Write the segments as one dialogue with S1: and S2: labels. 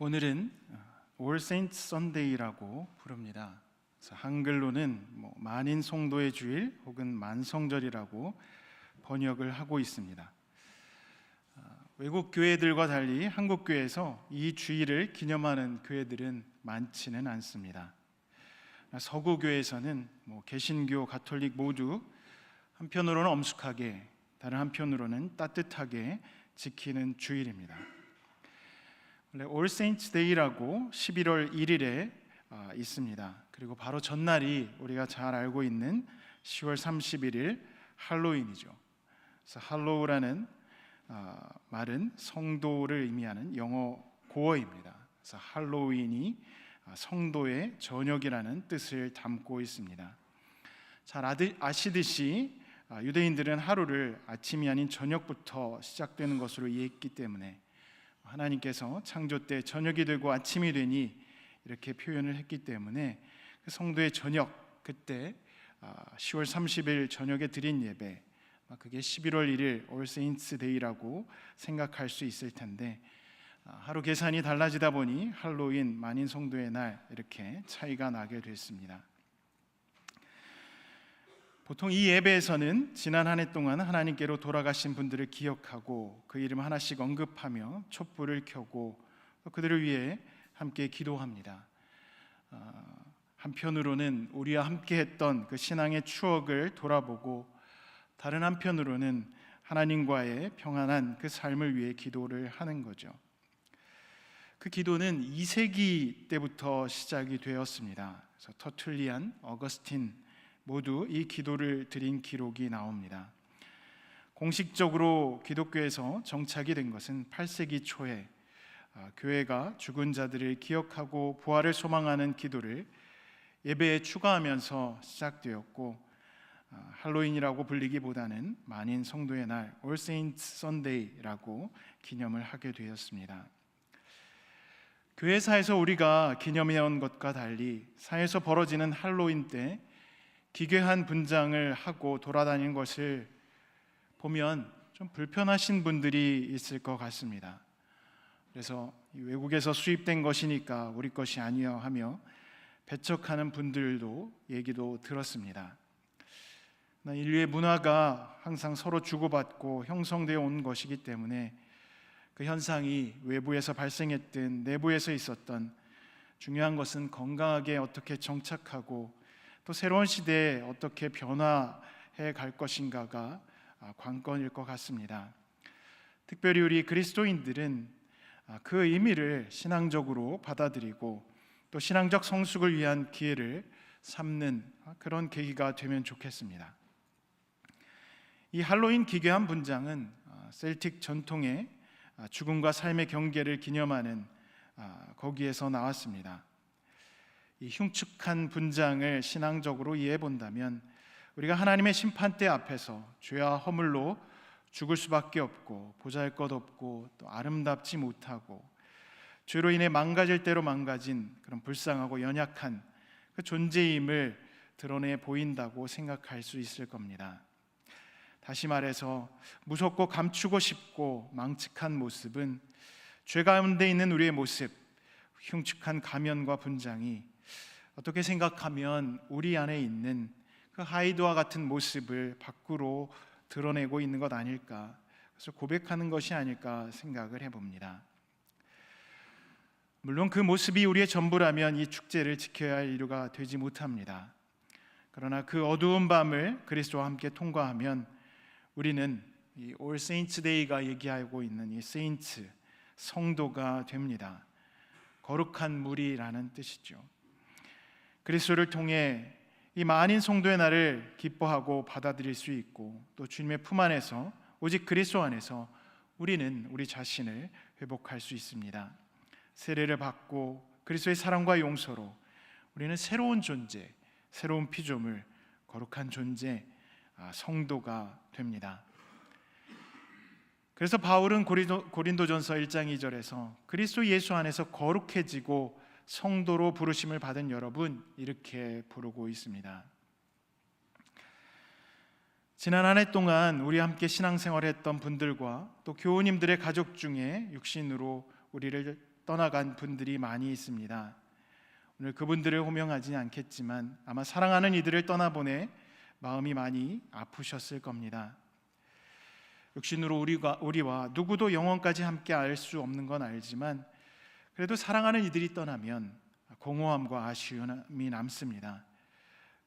S1: 오늘은 All Saints Sunday라고 부릅니다. 그래서 한글로는 뭐 만인 성도의 주일 혹은 만성절이라고 번역을 하고 있습니다. 아, 외국 교회들과 달리 한국 교회에서 이 주일을 기념하는 교회들은 많지는 않습니다. 서구 교회에서는 뭐 개신교, 가톨릭 모두 한편으로는 엄숙하게, 다른 한편으로는 따뜻하게 지키는 주일입니다. 원래 All Saints Day라고 11월 1일에 아, 있습니다. 그리고 바로 전날이 우리가 잘 알고 있는 10월 31일 할로윈이죠. 그래서 할로우라는 아, 말은 성도를 의미하는 영어 고어입니다. 그래서 할로윈이 아, 성도의 저녁이라는 뜻을 담고 있습니다. 잘 아시듯이 아, 유대인들은 하루를 아침이 아닌 저녁부터 시작되는 것으로 이해했기 때문에 하나님께서 창조 때 저녁이 되고 아침이 되니 이렇게 표현을 했기 때문에 그 성도의 저녁 그때 아, 10월 30일 저녁에 드린 예배 아, 그게 11월 1일 All Saints Day라고 생각할 수 있을 텐데 아, 하루 계산이 달라지다 보니 할로윈 만인 성도의 날 이렇게 차이가 나게 됐습니다. 보통 이 예배에서는 지난 한 해 동안 하나님께로 돌아가신 분들을 기억하고 그 이름 하나씩 언급하며 촛불을 켜고 또 그들을 위해 함께 기도합니다. 아, 한편으로는 우리와 함께했던 그 신앙의 추억을 돌아보고 다른 한편으로는 하나님과의 평안한 그 삶을 위해 기도를 하는 거죠. 그 기도는 2세기 때부터 시작이 되었습니다. 그래서 터툴리안, 어거스틴 모두 이 기도를 드린 기록이 나옵니다. 공식적으로 기독교에서 정착이 된 것은 8세기 초에 아, 교회가 죽은 자들을 기억하고 부활을 소망하는 기도를 예배에 추가하면서 시작되었고 아, 할로윈이라고 불리기보다는 만인 성도의 날 Saints Sunday라고 기념을 하게 되었습니다. 교회사에서 우리가 기념해온 것과 달리 사회에서 벌어지는 할로윈 때 기괴한 분장을 하고 돌아다니는 것을 보면 좀 불편하신 분들이 있을 것 같습니다. 그래서 외국에서 수입된 것이니까 우리 것이 아니여 하며 배척하는 분들도 얘기도 들었습니다. 인류의 문화가 항상 서로 주고받고 형성되어 온 것이기 때문에 그 현상이 외부에서 발생했든 내부에서 있었던 중요한 것은 건강하게 어떻게 정착하고 또 새로운 시대에 어떻게 변화해 갈 것인가가 아, 관건일 것 같습니다. 특별히 우리 그리스도인들은 아, 그 의미를 신앙적으로 받아들이고 또 신앙적 성숙을 위한 기회를 삼는 아, 그런 계기가 되면 좋겠습니다. 이 할로윈 기괴한 분장은 셀틱 전통의 죽음과 삶의 경계를 기념하는 거기에서 나왔습니다. 이 흉측한 분장을 신앙적으로 이해해 본다면 우리가 하나님의 심판대 앞에서 죄와 허물로 죽을 수밖에 없고 보잘것 없고 또 아름답지 못하고 죄로 인해 망가질 대로 망가진 그런 불쌍하고 연약한 그 존재임을 드러내 보인다고 생각할 수 있을 겁니다. 다시 말해서 무섭고 감추고 싶고 망측한 모습은 죄 가운데 있는 우리의 모습, 흉측한 가면과 분장이 어떻게 생각하면 우리 안에 있는 그 하이드와 같은 모습을 밖으로 드러내고 있는 것 아닐까? 그래서 고백하는 것이 아닐까 생각을 해봅니다. 물론 그 모습이 우리의 전부라면 이 축제를 지켜야 할 이유가 되지 못합니다. 그러나 그 어두운 밤을 그리스도와 함께 통과하면 우리는 이 All Saints Day가 얘기하고 있는 이 세인트 성도가 됩니다. 거룩한 무리라는 뜻이죠. 그리스도를 통해 이 만인 성도의 날을 기뻐하고 받아들일 수 있고 또 주님의 품 안에서 오직 그리스도 안에서 우리는 우리 자신을 회복할 수 있습니다. 세례를 받고 그리스도의 사랑과 용서로 우리는 새로운 존재, 새로운 피조물, 거룩한 존재, 아, 성도가 됩니다. 그래서 바울은 고린도, 고린도전서 1장 2절에서 그리스도 예수 안에서 거룩해지고 성도로 부르심을 받은 여러분 이렇게 부르고 있습니다. 지난 한 해 동안 우리 함께 신앙생활했던 분들과 또 교우님들의 가족 중에 육신으로 우리를 떠나간 분들이 많이 있습니다. 오늘 그분들을 호명하지 않겠지만 아마 사랑하는 이들을 떠나보내 마음이 많이 아프셨을 겁니다. 육신으로 우리가 우리와 누구도 영원까지 함께 알 수 없는 건 알지만 그래도 사랑하는 이들이 떠나면 공허함과 아쉬움이 남습니다.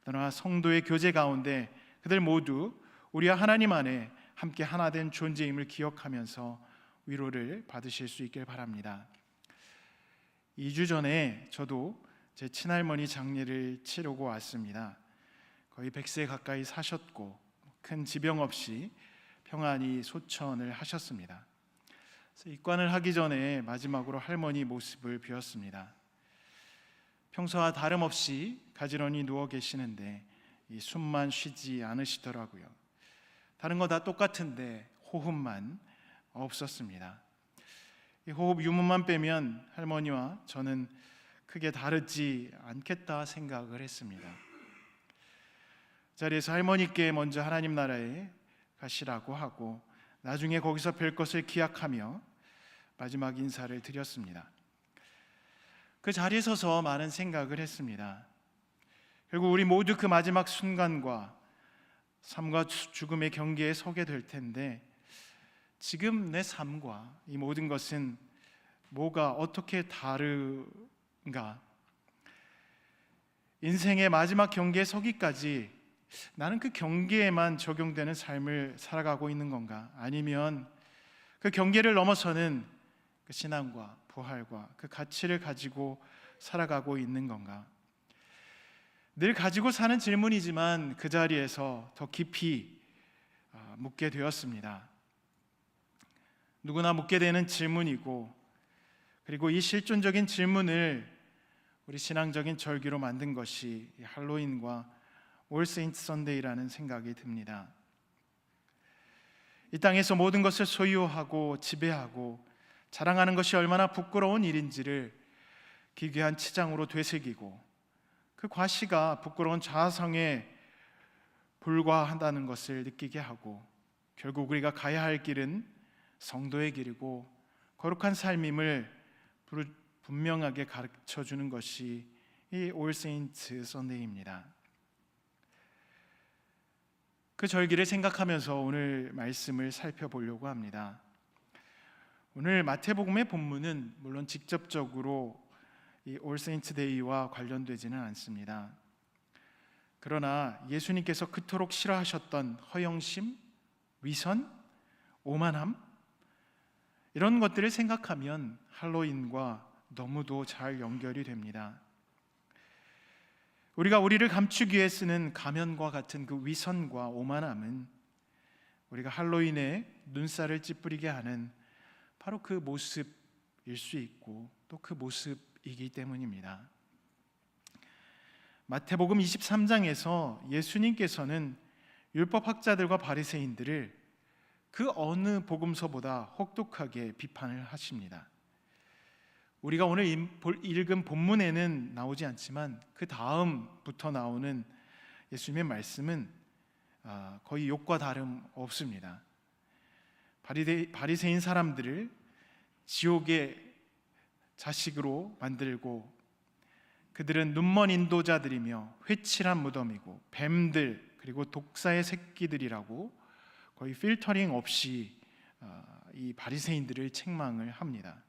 S1: 그러나 성도의 교제 가운데 그들 모두 우리와 하나님 안에 함께 하나 된 존재임을 기억하면서 위로를 받으실 수 있길 바랍니다. 2주 전에 저도 제 친할머니 장례를 치르고 왔습니다. 거의 100세 가까이 사셨고 큰 지병 없이 평안히 소천을 하셨습니다. 입관을 하기 전에 마지막으로 할머니 모습을 비웠습니다. 평소와 다름없이 가지런히 누워 계시는데 이 숨만 쉬지 않으시더라고요. 다른 거 다 똑같은데 호흡만 없었습니다. 이 호흡 유무만 빼면 할머니와 저는 크게 다르지 않겠다 생각을 했습니다. 그 자리에서 할머니께 먼저 하나님 나라에 가시라고 하고 나중에 거기서 뵐 것을 기약하며 마지막 인사를 드렸습니다. 그 자리에 서서 많은 생각을 했습니다. 결국 우리 모두 그 마지막 순간과 삶과 죽음의 경계에 서게 될 텐데 지금 내 삶과 이 모든 것은 뭐가 어떻게 다른가? 인생의 마지막 경계에 서기까지 나는 그 경계에만 적용되는 삶을 살아가고 있는 건가? 아니면 그 경계를 넘어서는 그 신앙과 부활과 그 가치를 가지고 살아가고 있는 건가? 늘 가지고 사는 질문이지만 그 자리에서 더 깊이 아, 묻게 되었습니다. 누구나 묻게 되는 질문이고 그리고 이 실존적인 질문을 우리 신앙적인 절기로 만든 것이 이 할로윈과 올 세인트 선데이라는 생각이 듭니다. 이 땅에서 모든 것을 소유하고 지배하고 자랑하는 것이 얼마나 부끄러운 일인지를 기괴한 치장으로 되새기고 그 과시가 부끄러운 자아성에 불과하다는 것을 느끼게 하고 결국 우리가 가야 할 길은 성도의 길이고 거룩한 삶임을 분명하게 가르쳐 주는 것이 이 올 세인트 선데이입니다. 그 절기를 생각하면서 오늘 말씀을 살펴보려고 합니다. 오늘 마태복음의 본문은 물론 직접적으로 이 올 세인트 데이와 관련되지는 않습니다. 그러나 예수님께서 그토록 싫어하셨던 허영심, 위선, 오만함 이런 것들을 생각하면 할로윈과 너무도 잘 연결이 됩니다. 우리가 우리를 감추기 위해 쓰는 가면과 같은 그 위선과 오만함은 우리가 할로윈에 눈살을 찌푸리게 하는 바로 그 모습일 수 있고 또 그 모습이기 때문입니다. 마태복음 23장에서 예수님께서는 율법 학자들과 바리새인들을 그 어느 복음서보다 혹독하게 비판을 하십니다. 우리가 오늘 읽은 본문에는 나오지 않지만 그 다음부터 나오는 예수님의 말씀은 아, 거의 욕과 다름 없습니다. 바리새인 사람들을 지옥의 자식으로 만들고 그들은 눈먼 인도자들이며 회칠한 무덤이고 뱀들 그리고 독사의 새끼들이라고 거의 필터링 없이 아, 이 바리새인들을 책망을 합니다.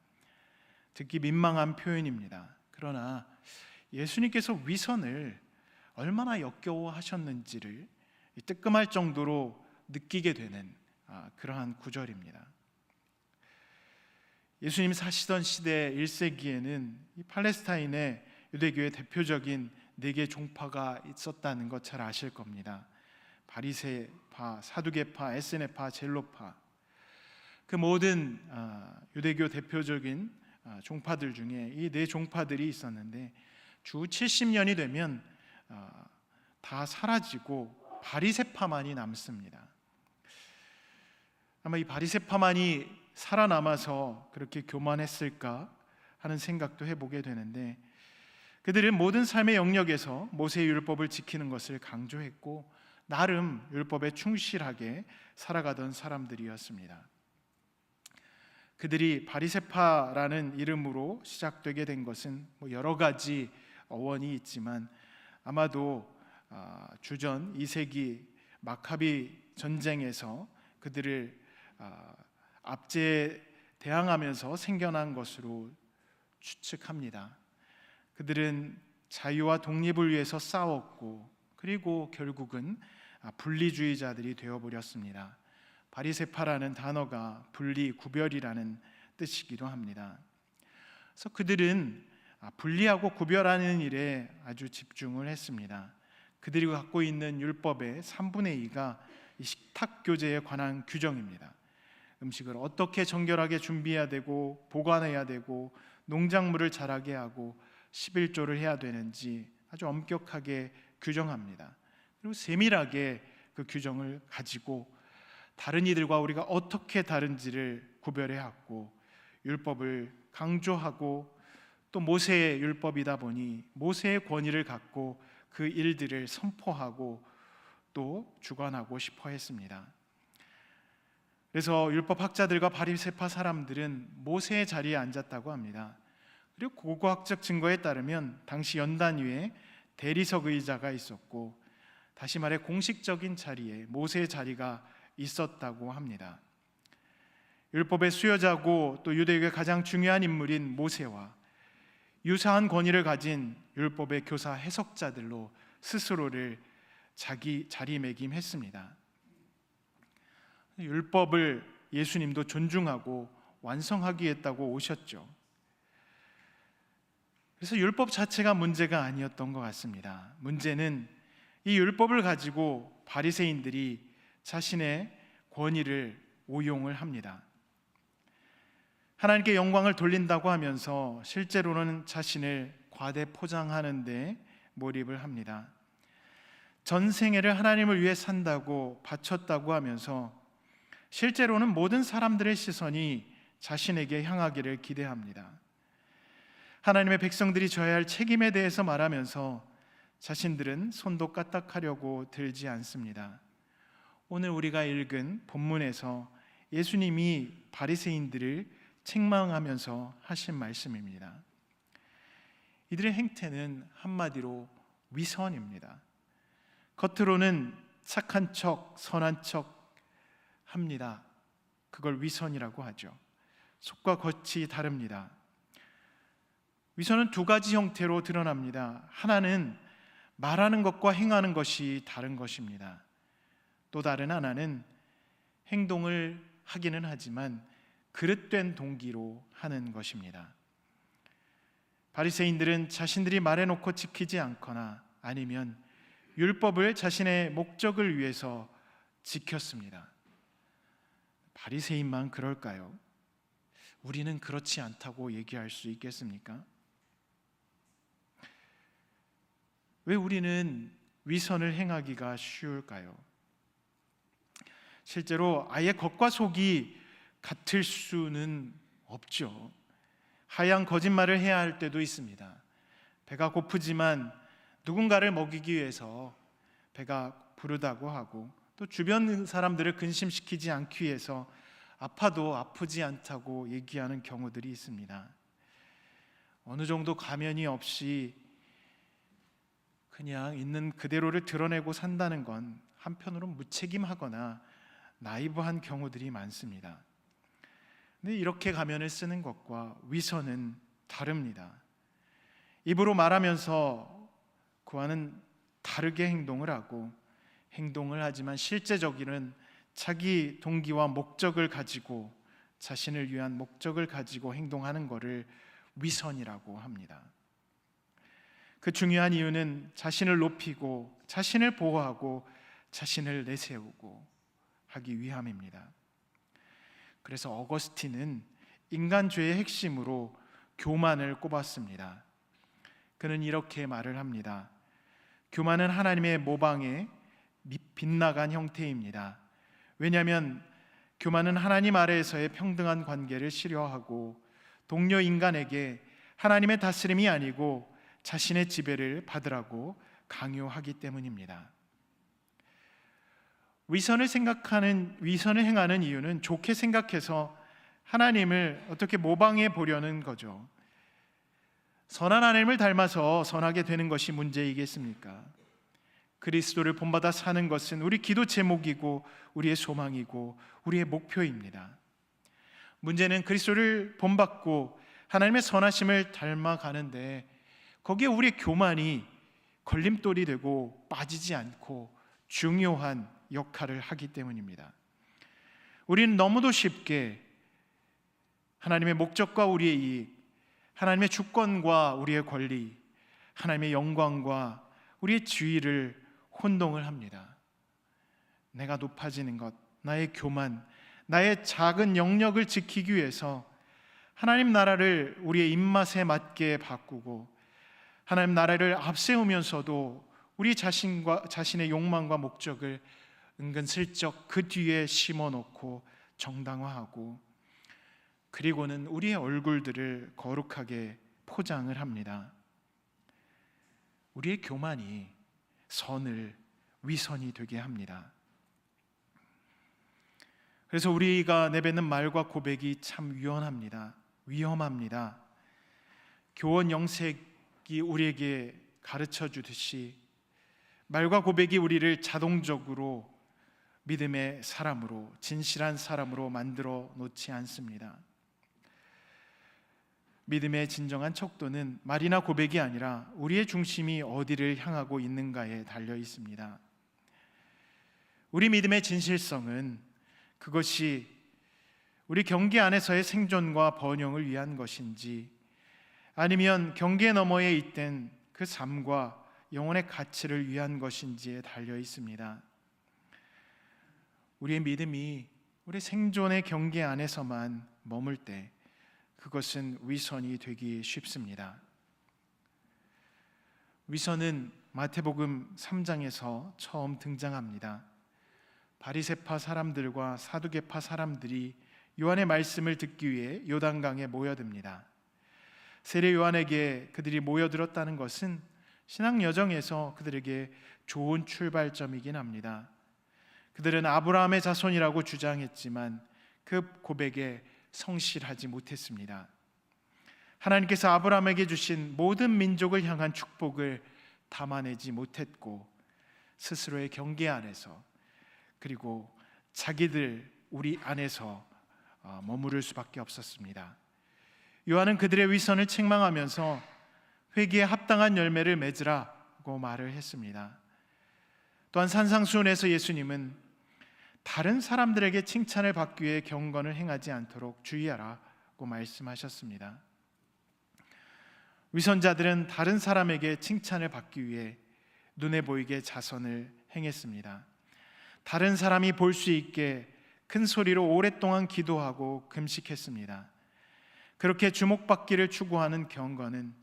S1: 듣기 민망한 표현입니다. 그러나 예수님께서 위선을 얼마나 역겨워하셨는지를 뜨끔할 정도로 느끼게 되는 아, 그러한 구절입니다. 예수님 사시던 시대 1세기에는 이 팔레스타인의 유대교의 대표적인 네 개 종파가 있었다는 것 잘 아실 겁니다. 바리새파, 사두개파, 에스네파, 젤로파. 그 모든 아, 유대교 대표적인 아, 종파들 중에 이 네 종파들이 있었는데 주 70년이 되면 아, 다 사라지고 바리세파만이 남습니다. 아마 이 바리세파만이 살아남아서 그렇게 교만했을까 하는 생각도 해보게 되는데 그들은 모든 삶의 영역에서 모세의 율법을 지키는 것을 강조했고 나름 율법에 충실하게 살아가던 사람들이었습니다. 그들이 바리세파라는 이름으로 시작되게 된 것은 뭐 여러 가지 어원이 있지만 아마도 아, 주전 2세기 마카비 전쟁에서 그들을 아, 압제에 대항하면서 생겨난 것으로 추측합니다. 그들은 자유와 독립을 위해서 싸웠고 그리고 결국은 아, 분리주의자들이 되어버렸습니다. 바리세파라는 단어가 분리, 구별이라는 뜻이기도 합니다. 그래서 그들은 아, 분리하고 구별하는 일에 아주 집중을 했습니다. 그들이 갖고 있는 율법의 3분의 2가 이 식탁 교제에 관한 규정입니다. 음식을 어떻게 정결하게 준비해야 되고 보관해야 되고 농작물을 자라게 하고 11조를 해야 되는지 아주 엄격하게 규정합니다. 그리고 세밀하게 그 규정을 가지고 다른 이들과 우리가 어떻게 다른지를 구별해 왔고 율법을 강조하고 또 모세의 율법이다 보니 모세의 권위를 갖고 그 일들을 선포하고 또 주관하고 싶어 했습니다. 그래서 율법 학자들과 바리새파 사람들은 모세의 자리에 앉았다고 합니다. 그리고 고고학적 증거에 따르면 당시 연단 위에 대리석 의자가 있었고 다시 말해 공식적인 자리에 모세의 자리가 있었다고 합니다. 율법의 수여자고 또 유대교의 가장 중요한 인물인 모세와 유사한 권위를 가진 율법의 교사 해석자들로 스스로를 자기 자리매김했습니다. 율법을 예수님도 존중하고 완성하기 했다고 오셨죠. 그래서 율법 자체가 문제가 아니었던 것 같습니다. 문제는 이 율법을 가지고 바리새인들이 자신의 권위를 오용을 합니다. 하나님께 영광을 돌린다고 하면서 실제로는 자신을 과대 포장하는데 몰입을 합니다. 전생애를 하나님을 위해 산다고 바쳤다고 하면서 실제로는 모든 사람들의 시선이 자신에게 향하기를 기대합니다. 하나님의 백성들이 져야 할 책임에 대해서 말하면서 자신들은 손도 까딱하려고 들지 않습니다. 오늘 우리가 읽은 본문에서 예수님이 바리새인들을 책망하면서 하신 말씀입니다. 이들의 행태는 한마디로 위선입니다. 겉으로는 착한 척, 선한 척 합니다. 그걸 위선이라고 하죠. 속과 겉이 다릅니다. 위선은 두 가지 형태로 드러납니다. 하나는 말하는 것과 행하는 것이 다른 것입니다. 또 다른 하나는 행동을 하기는 하지만 그릇된 동기로 하는 것입니다. 바리새인들은 자신들이 말해놓고 지키지 않거나 아니면 율법을 자신의 목적을 위해서 지켰습니다. 바리새인만 그럴까요? 우리는 그렇지 않다고 얘기할 수 있겠습니까? 왜 우리는 위선을 행하기가 쉬울까요? 실제로 아예 겉과 속이 같을 수는 없죠. 하얀 거짓말을 해야 할 때도 있습니다. 배가 고프지만 누군가를 먹이기 위해서 배가 부르다고 하고 또 주변 사람들을 근심시키지 않기 위해서 아파도 아프지 않다고 얘기하는 경우들이 있습니다. 어느 정도 가면이 없이 그냥 있는 그대로를 드러내고 산다는 건 한편으로 무책임하거나 나이브한 경우들이 많습니다. 근데 이렇게 가면을 쓰는 것과 위선은 다릅니다. 입으로 말하면서 그와는 다르게 행동을 하고 행동을 하지만 실제적으로는 자기 동기와 목적을 가지고 자신을 위한 목적을 가지고 행동하는 것을 위선이라고 합니다. 그 중요한 이유는 자신을 높이고 자신을 보호하고 자신을 내세우고 하기 위함입니다. 그래서 어거스틴은 인간 죄의 핵심으로 교만을 꼽았습니다. 그는 이렇게 말을 합니다. 교만은 하나님의 모방에 빗나간 형태입니다. 왜냐하면 교만은 하나님 아래에서의 평등한 관계를 싫어하고 동료 인간에게 하나님의 다스림이 아니고 자신의 지배를 받으라고 강요하기 때문입니다. 위선을 생각하는 위선을 행하는 이유는 좋게 생각해서 하나님을 어떻게 모방해 보려는 거죠. 선한 하나님을 닮아서 선하게 되는 것이 문제이겠습니까? 그리스도를 본받아 사는 것은 우리 기도 제목이고 우리의 소망이고 우리의 목표입니다. 문제는 그리스도를 본받고 하나님의 선하심을 닮아가는데 거기에 우리의 교만이 걸림돌이 되고 빠지지 않고 중요한 역할을 하기 때문입니다. 우리는 너무도 쉽게 하나님의 목적과 우리의 이익, 하나님의 주권과 우리의 권리, 하나님의 영광과 우리의 지위를 혼동을 합니다. 내가 높아지는 것, 나의 교만, 나의 작은 영역을 지키기 위해서 하나님 나라를 우리의 입맛에 맞게 바꾸고 하나님 나라를 앞세우면서도 우리 자신과 자신의 욕망과 목적을 은근슬쩍 그 뒤에 심어 놓고 정당화하고 그리고는 우리의 얼굴들을 거룩하게 포장을 합니다. 우리의 교만이 선을 위선이 되게 합니다. 그래서 우리가 내뱉는 말과 고백이 참 위험합니다. 위험합니다. 교원 영색이 우리에게 가르쳐 주듯이 말과 고백이 우리를 자동적으로 믿음의 사람으로 진실한 사람으로 만들어 놓지 않습니다. 믿음의 진정한 척도는 말이나 고백이 아니라 우리의 중심이 어디를 향하고 있는가에 달려 있습니다. 우리 믿음의 진실성은 그것이 우리 경계 안에서의 생존과 번영을 위한 것인지 아니면 경계 너머에 있던 그 삶과 영혼의 가치를 위한 것인지에 달려 있습니다. 우리의 믿음이 우리 생존의 경계 안에서만 머물 때 그것은 위선이 되기 쉽습니다. 위선은 마태복음 3장에서 처음 등장합니다. 바리새파 사람들과 사두개파 사람들이 요한의 말씀을 듣기 위해 요단강에 모여듭니다. 세례 요한에게 그들이 모여들었다는 것은 신앙 여정에서 그들에게 좋은 출발점이긴 합니다. 그들은 아브라함의 자손이라고 주장했지만 그 고백에 성실하지 못했습니다. 하나님께서 아브라함에게 주신 모든 민족을 향한 축복을 담아내지 못했고 스스로의 경계 안에서 그리고 자기들 우리 안에서 어, 머무를 수밖에 없었습니다. 요한은 그들의 위선을 책망하면서 회개에 합당한 열매를 맺으라고 말을 했습니다. 또한 산상수훈에서 예수님은 다른 사람들에게 칭찬을 받기 위해 경건을 행하지 않도록 주의하라고 말씀하셨습니다. 위선자들은 다른 사람에게 칭찬을 받기 위해 눈에 보이게 자선을 행했습니다. 다른 사람이 볼 수 있게 큰 소리로 오랫동안 기도하고 금식했습니다. 그렇게 주목받기를 추구하는 경건은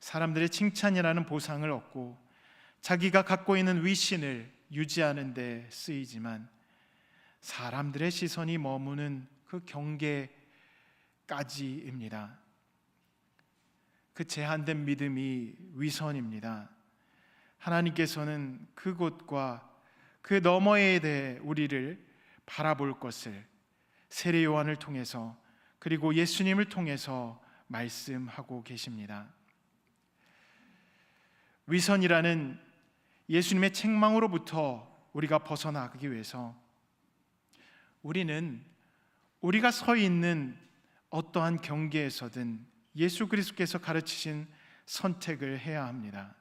S1: 사람들의 칭찬이라는 보상을 얻고 자기가 갖고 있는 위신을 유지하는 데 쓰이지만 사람들의 시선이 머무는 그 경계까지입니다. 그 제한된 믿음이 위선입니다. 하나님께서는 그곳과 그 너머에 대해 우리를 바라볼 것을 세례 요한을 통해서 그리고 예수님을 통해서 말씀하고 계십니다. 위선이라는 예수님의 책망으로부터 우리가 벗어나기 위해서 우리는 우리가 서 있는 어떠한 경계에서든 예수 그리스도께서 가르치신 선택을 해야 합니다.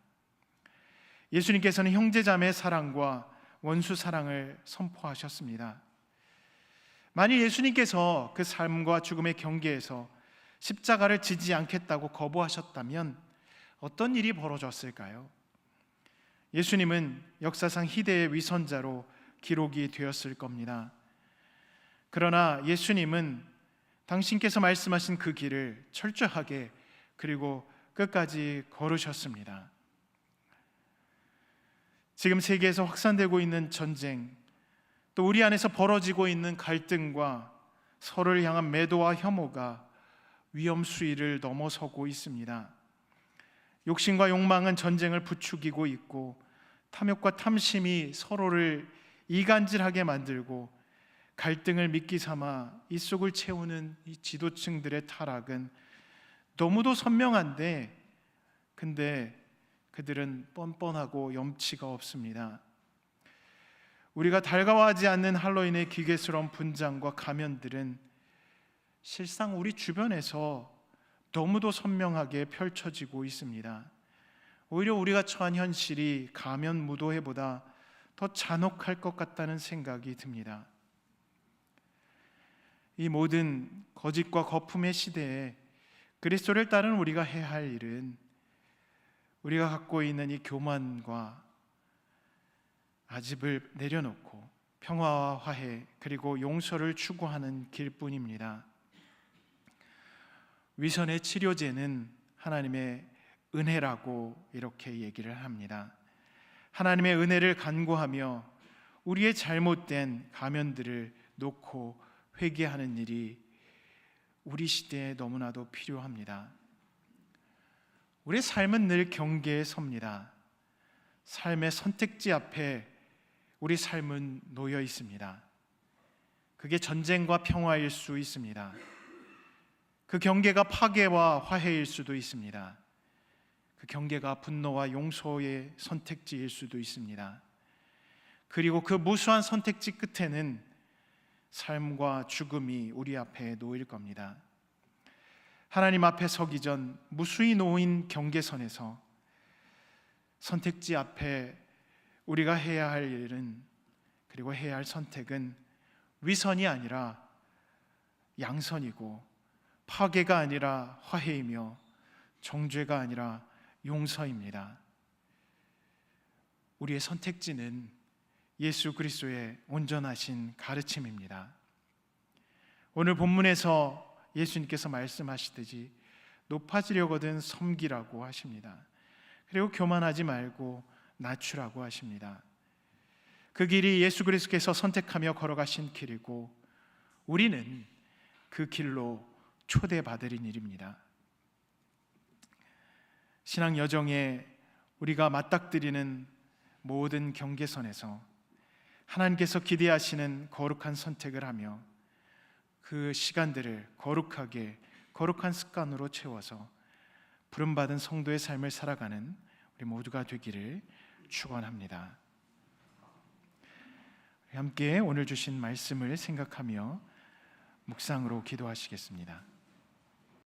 S1: 예수님께서는 형제자매 사랑과 원수 사랑을 선포하셨습니다. 만일 예수님께서 그 삶과 죽음의 경계에서 십자가를 지지 않겠다고 거부하셨다면 어떤 일이 벌어졌을까요? 예수님은 역사상 희대의 위선자로 기록이 되었을 겁니다. 그러나 예수님은 당신께서 말씀하신 그 길을 철저하게 그리고 끝까지 걸으셨습니다. 지금 세계에서 확산되고 있는 전쟁, 또 우리 안에서 벌어지고 있는 갈등과 서로를 향한 매도와 혐오가 위험 수위를 넘어서고 있습니다. 욕심과 욕망은 전쟁을 부추기고 있고 탐욕과 탐심이 서로를 이간질하게 만들고 갈등을 미끼 삼아 이 속을 채우는 이 지도층들의 타락은 너무도 선명한데 근데 그들은 뻔뻔하고 염치가 없습니다. 우리가 달가워하지 않는 할로윈의 기괴스러운 분장과 가면들은 실상 우리 주변에서 너무도 선명하게 펼쳐지고 있습니다. 오히려 우리가 처한 현실이 가면 무도회보다 더 잔혹할 것 같다는 생각이 듭니다. 이 모든 거짓과 거품의 시대에 그리스도를 따른 우리가 해야 할 일은 우리가 갖고 있는 이 교만과 아집을 내려놓고 평화와 화해 그리고 용서를 추구하는 길뿐입니다. 위선의 치료제는 하나님의 은혜라고 이렇게 얘기를 합니다. 하나님의 은혜를 간구하며 우리의 잘못된 가면들을 놓고 회개하는 일이 우리 시대에 너무나도 필요합니다. 우리의 삶은 늘 경계에 섭니다. 삶의 선택지 앞에 우리 삶은 놓여 있습니다. 그게 전쟁과 평화일 수 있습니다. 그 경계가 파괴와 화해일 수도 있습니다. 그 경계가 분노와 용서의 선택지일 수도 있습니다. 그리고 그 무수한 선택지 끝에는 삶과 죽음이 우리 앞에 놓일 겁니다. 하나님 앞에 서기 전 무수히 놓인 경계선에서 선택지 앞에 우리가 해야 할 일은 그리고 해야 할 선택은 위선이 아니라 양선이고 파괴가 아니라 화해이며 정죄가 아니라 용서입니다. 우리의 선택지는 예수 그리스도의 온전하신 가르침입니다. 오늘 본문에서 예수님께서 말씀하시듯이 높아지려거든 섬기라고 하십니다. 그리고 교만하지 말고 낮추라고 하십니다. 그 길이 예수 그리스도께서 선택하며 걸어가신 길이고 우리는 그 길로 초대받으린 일입니다. 신앙 여정에 우리가 맞닥뜨리는 모든 경계선에서 하나님께서 기대하시는 거룩한 선택을 하며 그 시간들을 거룩하게 거룩한 습관으로 채워서 부름 받은 성도의 삶을 살아가는 우리 모두가 되기를 축원합니다. 함께 오늘 주신 말씀을 생각하며 묵상으로 기도하시겠습니다.